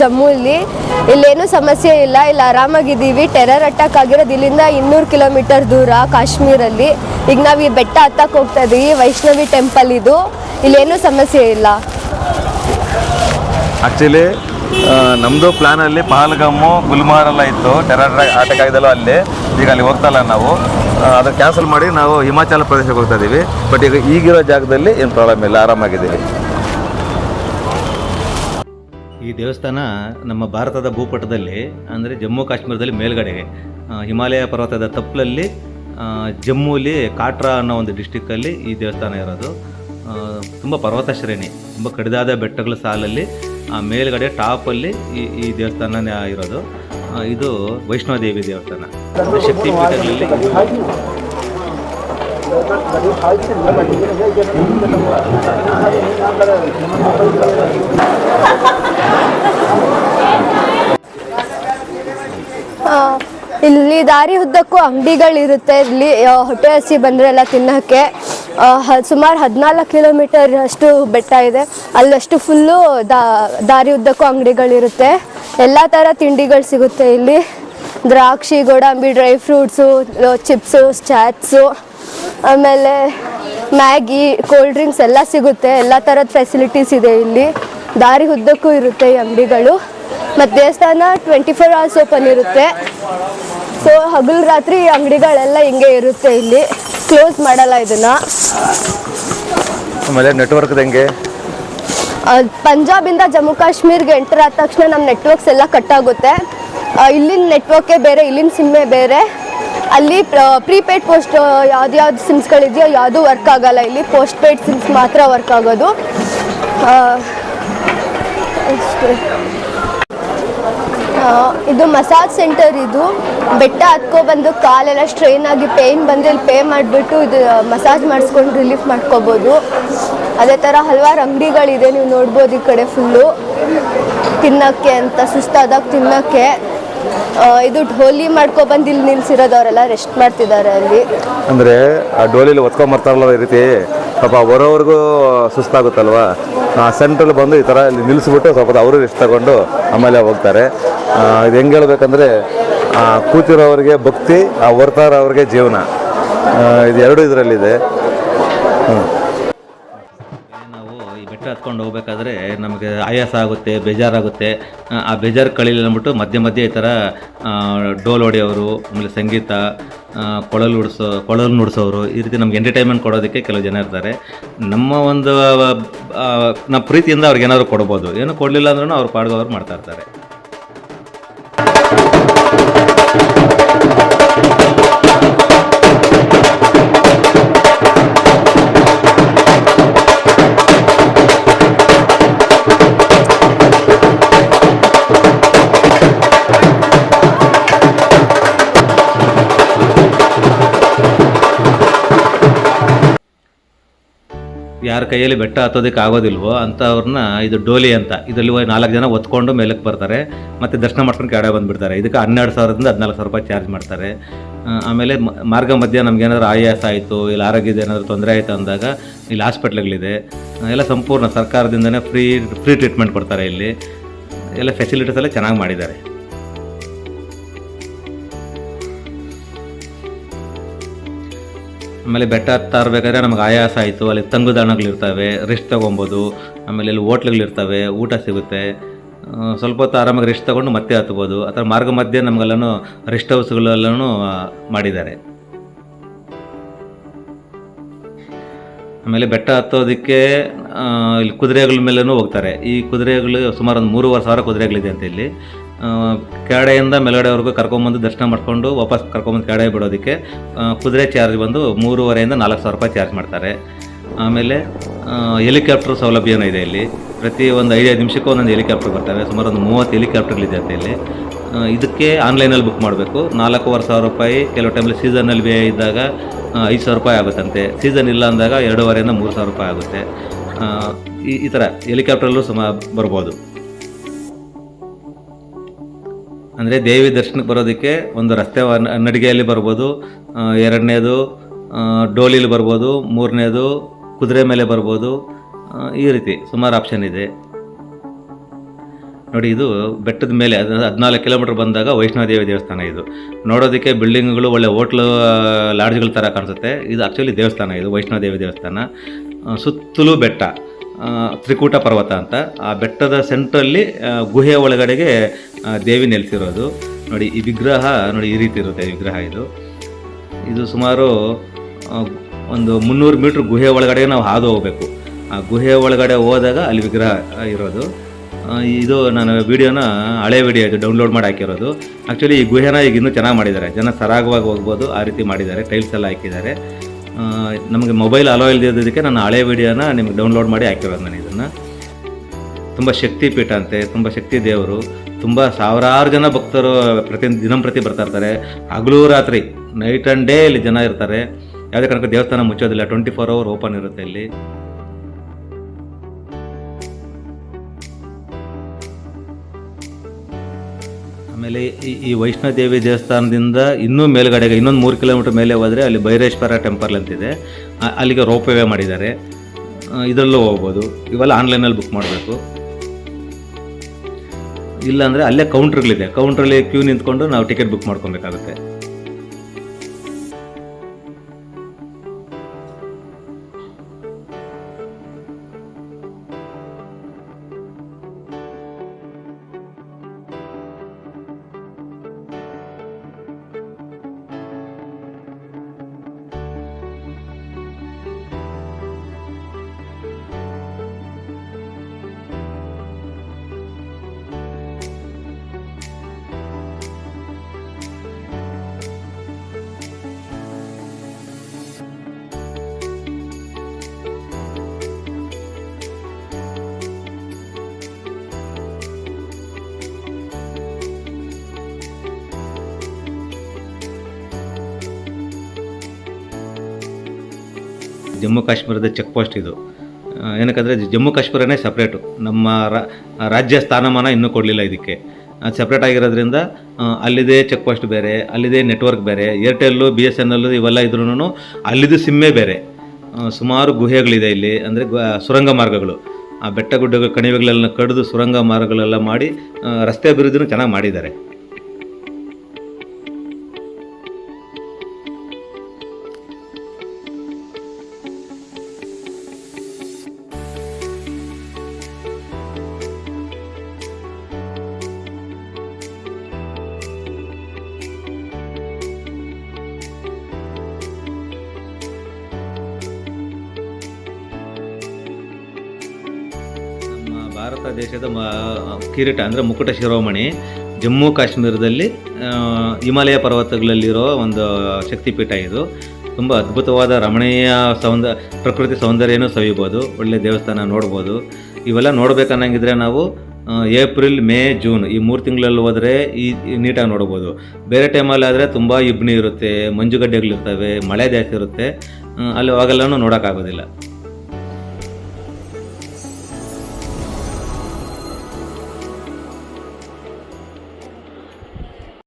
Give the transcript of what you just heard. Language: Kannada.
ಜಮ್ಮು ಇಲ್ಲಿ ಇಲ್ಲೇನು ಸಮಸ್ಯೆ ಇಲ್ಲ. ಇಲ್ಲಿ ಆರಾಮಾಗಿದ್ದೀವಿ. ಟೆರರ್ ಅಟ್ಯಾಕ್ ಆಗಿರೋದು ಇಲ್ಲಿಂದ ಇನ್ನೂರು ಕಿಲೋಮೀಟರ್ ದೂರ ಕಾಶ್ಮೀರಲ್ಲಿ. ಈಗ ನಾವು ಈ ಬೆಟ್ಟ ಹತ್ತಕ್ಕೆ ಹೋಗ್ತಾ ಇದೀವಿ. ವೈಷ್ಣವಿ ಟೆಂಪಲ್ ಇದು. ಇಲ್ಲೇನು ಸಮಸ್ಯೆ ಇಲ್ಲ. ಆ್ಯಕ್ಚುಲಿ ನಮ್ಮದು ಪ್ಲ್ಯಾನಲ್ಲಿ ಗುಲ್ಮಾರ್ ಎಲ್ಲ ಇತ್ತು. ಟೆರರ್ ಅಟ್ಯಾಕ್ ಆಗಿದ್ದಲ್ಲ ಅಲ್ಲಿ. ಈಗ ಅಲ್ಲಿ ಹೋಗ್ತಾ ನಾವು. ಅದು ಕ್ಯಾನ್ಸಲ್ ಮಾಡಿ ನಾವು ಹಿಮಾಚಲ ಪ್ರದೇಶಕ್ಕೆ ಹೋಗ್ತಾ ಇದ್ದೀವಿ ಬಟ್ ಈಗ ಈಗಿರೋ ಜಾಗದಲ್ಲಿ ಏನು ಪ್ರಾಬ್ಲಮ್ ಇಲ್ಲ. ಆರಾಮಾಗಿದ್ದೀವಿ. ಈ ದೇವಸ್ಥಾನ ನಮ್ಮ ಭಾರತದ ಭೂಪಟದಲ್ಲಿ ಅಂದರೆ ಜಮ್ಮು ಕಾಶ್ಮೀರದಲ್ಲಿ ಮೇಲ್ಗಡೆ. ಹಿಮಾಲಯ ಪರ್ವತದ ತಪ್ಪಲಲ್ಲಿ ಜಮ್ಮುಲಿ ಕಾಟ್ರಾ ಅನ್ನೋ ಒಂದು ಡಿಸ್ಟಿಕ್ಕಲ್ಲಿ ಈ ದೇವಸ್ಥಾನ ಇರೋದು. ತುಂಬ ಪರ್ವತ ಶ್ರೇಣಿ ತುಂಬ ಕಡಿದಾದ ಬೆಟ್ಟಗಳ ಸಾಲಲ್ಲಿ ಆ ಮೇಲ್ಗಡೆ ಟಾಪಲ್ಲಿ ಈ ಈ ದೇವಸ್ಥಾನ ಇರೋದು. ಇದು ವೈಷ್ಣೋದೇವಿ ದೇವಸ್ಥಾನ. ಶಕ್ತಿ ಪೀಠಗಳಲ್ಲಿ ಇಲ್ಲಿ ದಾರಿ ಉದ್ದಕ್ಕೂ ಅಂಗಡಿಗಳಿರುತ್ತೆ. ಇಲ್ಲಿ ಹೊಟ್ಟೆ ಹಸಿ ಬಂದರೆ ಎಲ್ಲ ತಿನ್ನೋಕ್ಕೆ. ಸುಮಾರು ಹದಿನಾಲ್ಕು ಕಿಲೋಮೀಟರ್ ಅಷ್ಟು ಬೆಟ್ಟ ಇದೆ. ಅಲ್ಲಷ್ಟು ಫುಲ್ಲು ದಾರಿ ಉದ್ದಕ್ಕೂ ಅಂಗಡಿಗಳಿರುತ್ತೆ. ಎಲ್ಲ ಥರ ತಿಂಡಿಗಳು ಸಿಗುತ್ತೆ ಇಲ್ಲಿ. ದ್ರಾಕ್ಷಿ, ಗೋಡಂಬಿ ಡ್ರೈ ಫ್ರೂಟ್ಸು ಚಿಪ್ಸು ಚಾಟ್ಸು ಆಮೇಲೆ ಮ್ಯಾಗಿ ಕೋಲ್ಡ್ ಡ್ರಿಂಕ್ಸ್ ಎಲ್ಲ ಸಿಗುತ್ತೆ. ಎಲ್ಲ ಥರದ ಫೆಸಿಲಿಟೀಸ್ ಇದೆ ಇಲ್ಲಿ. ದಾರಿ ಉದ್ದಕ್ಕೂ ಇರುತ್ತೆ ಈ ಅಂಗಡಿಗಳು. ಮತ್ತು ದೇವಸ್ಥಾನ ಟ್ವೆಂಟಿ ಫೋರ್ ಅವರ್ಸ್ ಓಪನ್ ಇರುತ್ತೆ. ಸೊ ಹಗಲು ರಾತ್ರಿ ಅಂಗಡಿಗಳೆಲ್ಲ ಹಿಂಗೆ ಇರುತ್ತೆ ಇಲ್ಲಿ. ಕ್ಲೋಸ್ ಮಾಡಲ್ಲ ಇದನ್ನು. ಆಮೇಲೆ ನೆಟ್ವರ್ಕ್ ಹೆಂಗೆ? ಪಂಜಾಬಿಂದ ಜಮ್ಮು ಕಾಶ್ಮೀರ್ಗೆ ಎಂಟರ್ ಆದ ತಕ್ಷಣ ನಮ್ಮ ನೆಟ್ವರ್ಕ್ಸ್ ಎಲ್ಲ ಕಟ್ ಆಗುತ್ತೆ. ಇಲ್ಲಿನ ನೆಟ್ವರ್ಕೇ ಬೇರೆ ಇಲ್ಲಿನ ಸಿಮ್ಮೆ ಬೇರೆ. ಅಲ್ಲಿ ಪ್ರೀಪೇಯ್ಡ್ ಪೋಸ್ಟ್ ಯಾವ್ದು ಸಿಮ್ಸ್ಗಳಿದೆಯೋ ಯಾವುದು ವರ್ಕ್ ಆಗಲ್ಲ. ಇಲ್ಲಿ ಪೋಸ್ಟ್ ಪೇಯ್ಡ್ ಸಿಮ್ಸ್ ಮಾತ್ರ ವರ್ಕ್ ಆಗೋದು. ಇದು ಮಸಾಜ್ ಸೆಂಟರ್ ಇದು. ಬೆಟ್ಟ ಹತ್ಕೊ ಬಂದು ಕಾಲೆಲ್ಲ ಸ್ಟ್ರೈನ್ ಆಗಿ ಪೇಯ್ನ್ ಬಂದ್ರೆ ಇಲ್ಲಿ ಪೇ ಮಾಡಿಬಿಟ್ಟು ಇದು ಮಸಾಜ್ ಮಾಡಿಸ್ಕೊಂಡು ರಿಲೀಫ್ ಮಾಡ್ಕೋಬೋದು. ಅದೇ ಥರ ಹಲವಾರು ಅಂಗಡಿಗಳಿದೆ, ನೀವು ನೋಡ್ಬೋದು ಈ ಕಡೆ ಫುಲ್ಲು ತಿನ್ನಕ್ಕೆ ಅಂತ, ಸುಸ್ತಾದಾಗ ತಿನ್ನಕ್ಕೆ. ಇದು ಢೋಲಿ ಮಾಡ್ಕೊಬಂದು ಇಲ್ಲಿ ನಿಲ್ಸಿರೋದು ಅವರೆಲ್ಲ ರೆಸ್ಟ್ ಮಾಡ್ತಿದ್ದಾರೆ ಅಲ್ಲಿ. ಅಂದರೆ ಆ ಡೋಲಿಲಿ ಒತ್ಕೊಂಬರ್ತಾರಲ್ಲ ಈ ರೀತಿ ಪಾಪ ಬರೋವರೆಗೂ ಸುಸ್ತಾಗುತ್ತಲ್ವಾ? ಆ ಸೆಂಟ್ರಲ್ಲಿ ಬಂದು ಈ ಥರ ಇಲ್ಲಿ ನಿಲ್ಲಿಸ್ಬಿಟ್ಟು ಸ್ವಲ್ಪ ಅವರು ರೆಸ್ಟ್ ತಗೊಂಡು ಆಮೇಲೆ ಹೋಗ್ತಾರೆ. ಇದು ಹೆಂಗೆ ಹೇಳ್ಬೇಕಂದ್ರೆ ಆ, ಭಕ್ತಿ ಆ ಹೊರ್ತಾ ಇರೋರಿಗೆ ಜೀವನ ಇದು ಎರಡು ಇದರಲ್ಲಿದೆ. ಹ್ಞೂ ಈ ಹತ್ಕೊಂಡು ಹೋಗ್ಬೇಕಾದ್ರೆ ನಮಗೆ ಆಯಾಸ ಆಗುತ್ತೆ ಬೇಜಾರಾಗುತ್ತೆ. ಆ, ಬೇಜಾರು ಕಳೀಲಿ ಅಂದ್ಬಿಟ್ಟು ಮಧ್ಯೆ ಮಧ್ಯೆ ಈ ಥರ ಡೋಲ್ ಹೊಡೆಯೋರು ಆಮೇಲೆ ಸಂಗೀತ ಕೊಳಲು ಉಡ್ಸೋ ಕೊಳಲು ನುಡಿಸೋರು ಈ ರೀತಿ ನಮ್ಗೆ ಎಂಟರ್ಟೈನ್ಮೆಂಟ್ ಕೊಡೋದಕ್ಕೆ ಕೆಲವು ಜನ ಇರ್ತಾರೆ. ನಮ್ಮ ಒಂದು ನಮ್ಮ ಪ್ರೀತಿಯಿಂದ ಅವ್ರಿಗೆ ಏನಾದ್ರು ಕೊಡ್ಬೋದು. ಏನು ಕೊಡಲಿಲ್ಲ ಅಂದ್ರೂ ಅವ್ರು ಪಾಡ್ಗೆ ಮಾಡ್ತಾ ಇರ್ತಾರೆ. ಯಾರ ಕೈಯಲ್ಲಿ ಬೆಟ್ಟ ಹತ್ತೋದಕ್ಕೆ ಆಗೋದಿಲ್ವೋ ಅಂಥವ್ರನ್ನ ಇದು ಡೋಲಿ ಅಂತ. ಇದರಲ್ಲಿ ನಾಲ್ಕು ಜನ ಒತ್ಕೊಂಡು ಮೇಲಕ್ಕೆ ಬರ್ತಾರೆ. ಮತ್ತು ದರ್ಶನ ಮಾಡ್ಕೊಂಡು ಕೆಳಗೆ ಬಂದುಬಿಡ್ತಾರೆ. ಇದಕ್ಕೆ ಹನ್ನೆರಡು ಸಾವಿರದಿಂದ ಹದಿನಾಲ್ಕು ಸಾವಿರ ರೂಪಾಯಿ ಚಾರ್ಜ್ ಮಾಡ್ತಾರೆ. ಆಮೇಲೆ ಮಾರ್ಗ ಮಧ್ಯೆ ನಮ್ಗೆ ಏನಾದರೂ ಆಯಾಸ ಆಯಿತು, ಇಲ್ಲ ಆರೋಗ್ಯದ ಏನಾದರೂ ತೊಂದರೆ ಆಯಿತು ಅಂದಾಗ ಇಲ್ಲಿ ಹಾಸ್ಪಿಟ್ಲ್ಗಳಿದೆ. ಎಲ್ಲ ಸಂಪೂರ್ಣ ಸರ್ಕಾರದಿಂದನೇ ಫ್ರೀ ಫ್ರೀ ಟ್ರೀಟ್ಮೆಂಟ್ ಕೊಡ್ತಾರೆ ಇಲ್ಲಿ. ಎಲ್ಲ ಫೆಸಿಲಿಟೀಸ್ ಎಲ್ಲ ಚೆನ್ನಾಗಿ ಮಾಡಿದ್ದಾರೆ. ಆಮೇಲೆ ಬೆಟ್ಟ ಹತ್ತಾರ್ಬೇಕಾದ್ರೆ ನಮ್ಗೆ ಆಯಾಸ ಆಯಿತು. ಅಲ್ಲಿ ತಂಗುದಾಣಗಳಿರ್ತವೆ ರೆಸ್ಟ್ ತೊಗೊಬೋದು, ಆಮೇಲೆ ಇಲ್ಲಿ ಹೋಟ್ಲುಗಳಿರ್ತವೆ, ಊಟ ಸಿಗುತ್ತೆ. ಸ್ವಲ್ಪ ಹೊತ್ತು ಆರಾಮಾಗಿ ರೆಸ್ಟ್ ತೊಗೊಂಡು ಮತ್ತೆ ಹತ್ಬೋದು. ಆ ಮಾರ್ಗ ಮಧ್ಯೆ ನಮಗೆಲ್ಲನೂ ರೆಸ್ಟ್ ಹೌಸ್ಗಳೆಲ್ಲನೂ ಮಾಡಿದ್ದಾರೆ. ಆಮೇಲೆ ಬೆಟ್ಟ ಹತ್ತೋದಕ್ಕೆ ಇಲ್ಲಿ ಕುದುರೆಗಳ ಮೇಲೂ ಹೋಗ್ತಾರೆ. ಈ ಕುದುರೆಗಳು ಸುಮಾರು ಒಂದು ಮೂರುವರೆ ಸಾವಿರ ಕುದುರೆಗಳಿದೆ ಅಂತ ಇಲ್ಲಿ. ಆ, ಮೇಲುಗಡೆವರೆಗೂ ಕರ್ಕೊಂಬಂದು ದರ್ಶನ ಮಾಡ್ಕೊಂಡು ವಾಪಸ್ ಕರ್ಕೊಂಬಂದು ಕೆರಡೆ ಬಿಡೋದಕ್ಕೆ ಕುದುರೆ ಚಾರ್ಜ್ ಬಂದು ಮೂರುವರೆಯಿಂದ ನಾಲ್ಕು ಸಾವಿರ ರೂಪಾಯಿ ಚಾರ್ಜ್ ಮಾಡ್ತಾರೆ. ಆಮೇಲೆ ಹೆಲಿಕಾಪ್ಟರ್ ಸೌಲಭ್ಯನೂ ಇದೆ ಇಲ್ಲಿ. ಪ್ರತಿ ಒಂದು ಐದೈದು ನಿಮಿಷಕ್ಕೂ ಒಂದೊಂದು ಹೆಲಿಕಾಪ್ಟರ್ ಬರ್ತವೆ ಸುಮಾರು ಒಂದು ಮೂವತ್ತು ಹೆಲಿಕಾಪ್ಟರ್ಗಳಿದೆ ಅಂತ ಇಲ್ಲಿ. ಇದಕ್ಕೆ ಆನ್ಲೈನಲ್ಲಿ ಬುಕ್ ಮಾಡಬೇಕು. ನಾಲ್ಕೂವರೆ ಸಾವಿರ ರೂಪಾಯಿ ಕೆಲವು ಟೈಮಲ್ಲಿ ಸೀಸನಲ್ಲಿ ಬೇ ಇದ್ದಾಗ ಐದು ಸಾವಿರ ರೂಪಾಯಿ ಆಗುತ್ತಂತೆ. ಸೀಸನ್ ಇಲ್ಲ ಅಂದಾಗ ಎರಡೂವರೆಯಿಂದ ಮೂರು ಸಾವಿರ ರೂಪಾಯಿ ಆಗುತ್ತೆ. ಈ ಈ ಥರ ಹೆಲಿಕಾಪ್ಟ್ರಲ್ಲೂ ಸುಮ ಬರ್ಬೋದು. ಅಂದರೆ ದೇವಿ ದರ್ಶನಕ್ಕೆ ಬರೋದಕ್ಕೆ ಒಂದು ರಸ್ತೆ ನಡಿಗೆಯಲ್ಲಿ ಬರ್ಬೋದು. ಎರಡನೇದು ಡೋಲಿಲಿ ಬರ್ಬೋದು. ಮೂರನೇದು, ಕುದುರೆ ಮೇಲೆ ಬರ್ಬೋದು. ಈ ರೀತಿ ಸುಮಾರು ಆಪ್ಷನ್ ಇದೆ. ನೋಡಿ, ಇದು ಬೆಟ್ಟದ ಮೇಲೆ, ಅದು ಹದಿನಾಲ್ಕು ಕಿಲೋಮೀಟರ್ ಬಂದಾಗ ವೈಷ್ಣೋದೇವಿ ದೇವಸ್ಥಾನ ಇದು. ನೋಡೋದಕ್ಕೆ ಬಿಲ್ಡಿಂಗ್ಗಳು, ಒಳ್ಳೆ ಹೋಟ್ಲು ಲಾಡ್ಜ್ಗಳ ಥರ ಕಾಣಿಸುತ್ತೆ. ಇದು ಆ್ಯಕ್ಚುಲಿ ದೇವಸ್ಥಾನ ಇದು, ವೈಷ್ಣೋದೇವಿ ದೇವಸ್ಥಾನ. ಸುತ್ತಲೂ ಬೆಟ್ಟ. ತ್ರಿಕೂಟ ಪರ್ವತ ಅಂತ. ಆ ಬೆಟ್ಟದ ಸೆಂಟ್ರಲ್ಲಿ ಗುಹೆಯ ಗುಹೆ ಒಳಗಡೆಗೆ ದೇವಿ ನೆಲೆಸಿರೋದು. ನೋಡಿ, ಈ ವಿಗ್ರಹ, ನೋಡಿ, ಈ ರೀತಿ ಇರುತ್ತೆ ವಿಗ್ರಹ ಇದು. ಇದು ಸುಮಾರು ಒಂದು ಮುನ್ನೂರು ಮೀಟ್ರ್ ಗುಹೆ ಒಳಗಡೆ ನಾವು ಹಾದು ಹೋಗಬೇಕು. ಆ ಗುಹೆ ಒಳಗಡೆ ಹೋದಾಗ ಅಲ್ಲಿ ವಿಗ್ರಹ ಇರೋದು. ಇದು ನಾನು ವಿಡಿಯೋನ ಹಳೆ ವಿಡಿಯೋ ಇದು ಡೌನ್ಲೋಡ್ ಮಾಡಿ ಹಾಕಿರೋದು. ಆ್ಯಕ್ಚುಲಿ ಈ ಗುಹೆನ ಈಗ ಇನ್ನೂ ಚೆನ್ನಾಗಿ ಮಾಡಿದ್ದಾರೆ. ಜನ ಸರಾಗವಾಗಿ ಹೋಗ್ಬೋದು, ಆ ರೀತಿ ಮಾಡಿದ್ದಾರೆ. ಟೈಲ್ಸ್ ಎಲ್ಲ ಹಾಕಿದ್ದಾರೆ. ನಮಗೆ ಮೊಬೈಲ್ ಅಲೋ ಇಲ್ಲದಿದ್ದಕ್ಕೆ ನಾನು ಹಳೆ ವಿಡಿಯೋನ ನಿಮ್ಗೆ ಡೌನ್ಲೋಡ್ ಮಾಡಿ ಹಾಕಿರೋದು ನಾನು ಇದನ್ನು. ತುಂಬ ಶಕ್ತಿ ಪೀಠ ಅಂತೆ, ತುಂಬ ಶಕ್ತಿ ದೇವರು, ತುಂಬ ಸಾವಿರಾರು ಜನ ಭಕ್ತರು ಪ್ರತಿ ದಿನಂಪ್ರತಿ ಬರ್ತಾ ಇರ್ತಾರೆ. ಹಗಲು ರಾತ್ರಿ ನೈಟ್ ಆ್ಯಂಡ್ ಡೇ ಇಲ್ಲಿ ಜನ ಇರ್ತಾರೆ. ಯಾವುದೇ ಕಾರಣಕ್ಕೂ ದೇವಸ್ಥಾನ ಮುಚ್ಚೋದಿಲ್ಲ ಟ್ವೆಂಟಿ ಫೋರ್ ಅವರ್ ಓಪನ್ ಇರುತ್ತೆ ಇಲ್ಲಿ. ಆಮೇಲೆ ಈ ವೈಷ್ಣೋದೇವಿ ದೇವಸ್ಥಾನದಿಂದ ಇನ್ನೂ ಮೇಲ್ಗಡೆಗೆ, ಇನ್ನೊಂದು ಮೂರು ಕಿಲೋಮೀಟರ್ ಮೇಲೆ ಹೋದರೆ ಅಲ್ಲಿ ಭೈರೇಶ್ವರ ಟೆಂಪಲ್ ಅಂತಿದೆ ಅಲ್ಲಿಗೆ ರೋಪ್ ವೇ ಮಾಡಿದ್ದಾರೆ ಇದರಲ್ಲೂ ಹೋಗ್ಬೋದು. ಇವೆಲ್ಲ ಆನ್ಲೈನಲ್ಲಿ ಬುಕ್ ಮಾಡಬೇಕು. ಇಲ್ಲಾಂದರೆ ಅಲ್ಲೇ ಕೌಂಟ್ರ್ಗಳಿದೆ ಕೌಂಟ್ರಲ್ಲಿ ಕ್ಯೂ ನಿಂತ್ಕೊಂಡು ನಾವು ಟಿಕೆಟ್ ಬುಕ್ ಮಾಡ್ಕೊಬೇಕಾಗುತ್ತೆ. ಜಮ್ಮು ಕಾಶ್ಮೀರದ ಚೆಕ್ ಪೋಸ್ಟ್ ಇದು. ಏನಕ್ಕಂದರೆ ಜಮ್ಮು ಕಾಶ್ಮೀರನೇ ಸಪ್ರೇಟು ನಮ್ಮ ರಾಜ್ಯ ಸ್ಥಾನಮಾನ ಇನ್ನೂ ಕೊಡಲಿಲ್ಲ ಇದಕ್ಕೆ. ಅದು ಸಪ್ರೇಟ್ ಆಗಿರೋದ್ರಿಂದ ಅಲ್ಲಿದೆ ಚೆಕ್ ಪೋಸ್ಟ್ ಬೇರೆ, ಅಲ್ಲಿದೆ ನೆಟ್ವರ್ಕ್ ಬೇರೆ Airtel B S N L ಇವೆಲ್ಲ ಇದ್ರೂ ಅಲ್ಲಿದು ಸಿಮ್ಮೇ ಬೇರೆ. ಸುಮಾರು ಗುಹೆಗಳಿದೆ ಇಲ್ಲಿ, ಅಂದರೆ ಸುರಂಗ ಮಾರ್ಗಗಳು. ಆ ಬೆಟ್ಟ ಗುಡ್ಡಗಳ ಕಣಿವೆಗಳೆಲ್ಲ ಕಡಿದು ಸುರಂಗ ಮಾರ್ಗಗಳೆಲ್ಲ ಮಾಡಿ ರಸ್ತೆ ಅಭಿವೃದ್ಧಿನೂ ಚೆನ್ನಾಗಿ ಮಾಡಿದ್ದಾರೆ. ಭಾರತ ದೇಶದ ಕಿರೀಟ ಅಂದರೆ ಮುಕುಟ ಶಿರೋಮಣಿ. ಜಮ್ಮು ಕಾಶ್ಮೀರದಲ್ಲಿ ಹಿಮಾಲಯ ಪರ್ವತಗಳಲ್ಲಿರೋ ಒಂದು ಶಕ್ತಿಪೀಠ ಇದು. ತುಂಬ ಅದ್ಭುತವಾದ ರಮಣೀಯ ಸೌಂದ, ಪ್ರಕೃತಿ ಸೌಂದರ್ಯನೂ ಸವಿಬೋದು. ಒಳ್ಳೆ ದೇವಸ್ಥಾನ ನೋಡ್ಬೋದು. ಇವೆಲ್ಲ ನೋಡ್ಬೇಕನ್ನಂಗಿದ್ರೆ ನಾವು ಏಪ್ರಿಲ್, ಮೇ, ಜೂನ್ ಈ ಮೂರು ತಿಂಗಳಲ್ಲಿ ಹೋದರೆ ಈ ನೀಟಾಗಿ ನೋಡ್ಬೋದು. ಬೇರೆ ಟೈಮಲ್ಲಿ ಆದರೆ ತುಂಬ ಇಬ್ನಿ ಇರುತ್ತೆ, ಮಂಜುಗಡ್ಡೆಗಳಿರ್ತವೆ, ಮಳೆ ಜಾಸ್ತಿ ಇರುತ್ತೆ. ಅಲ್ಲಿ ಅವಾಗೆಲ್ಲನೂ ನೋಡೋಕ್ಕಾಗೋದಿಲ್ಲ.